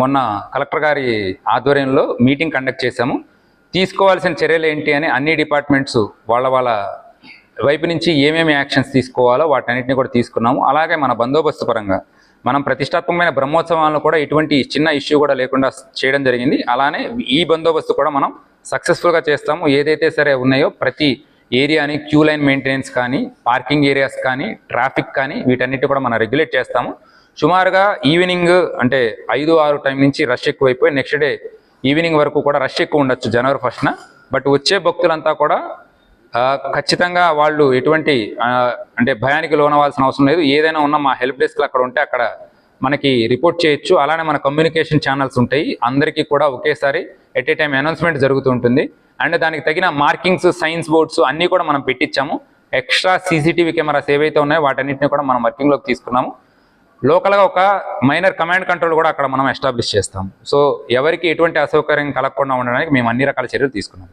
మొన్న కలెక్టర్ గారి ఆధ్వర్యంలో మీటింగ్ కండక్ట్ చేశాము. తీసుకోవాల్సిన చర్యలు ఏంటి అని అన్ని డిపార్ట్మెంట్స్ వాళ్ళ వాళ్ళ వైపు నుంచి ఏమేమి యాక్షన్స్ తీసుకోవాలో వాటన్నిటిని కూడా తీసుకున్నాము. అలాగే మన బందోబస్తు పరంగా మనం ప్రతిష్టాత్మకమైన బ్రహ్మోత్సవాలను కూడా ఇటువంటి చిన్న ఇష్యూ కూడా లేకుండా చేయడం జరిగింది. అలానే ఈ బందోబస్తు కూడా మనం సక్సెస్ఫుల్గా చేస్తాము. ఏదైతే సరే ఉన్నాయో ప్రతి ఏరియాని క్యూ లైన్ మెయింటెనెన్స్ కానీ పార్కింగ్ ఏరియాస్ కానీ ట్రాఫిక్ కానీ వీటన్నిటి కూడా మనం రెగ్యులేట్ చేస్తాము. సుమారుగా ఈవినింగ్ అంటే ఐదు ఆరు టైం నుంచి రష్ ఎక్కువైపోయి నెక్స్ట్ డే ఈవినింగ్ వరకు కూడా రష్ ఎక్కువ ఉండొచ్చు జనవరి ఫస్ట్న బట్ వచ్చే భక్తులంతా కూడా ఖచ్చితంగా వాళ్ళు ఎటువంటి అంటే భయానికి లోనవాల్సిన అవసరం లేదు. ఏదైనా ఉన్న మా హెల్ప్ డెస్క్లు అక్కడ ఉంటే అక్కడ మనకి రిపోర్ట్ చేయొచ్చు. అలానే మన కమ్యూనికేషన్ ఛానల్స్ ఉంటాయి. అందరికీ కూడా ఒకేసారి ఎట్ ఏ టైం అనౌన్స్మెంట్ జరుగుతూ ఉంటుంది. అండ్ దానికి తగిన మార్కింగ్స్ సైన్స్ బోర్డ్స్ అన్నీ కూడా మనం పెట్టించాము ఎక్స్ట్రా సీసీటీవీ కెమెరాస్ ఏవైతే ఉన్నాయో వాటన్నిటిని కూడా మనం వర్కింగ్లోకి తీసుకున్నాము. లోకల్గా ఒక మైనర్ కమాండ్ కంట్రోల్ కూడా అక్కడ మనం ఎస్టాబ్లిష్ చేస్తాం. సో ఎవరికి ఎటువంటి అసౌకర్యం కలగకుండా ఉండడానికి మేము అన్ని రకాల చర్యలు తీసుకున్నాం.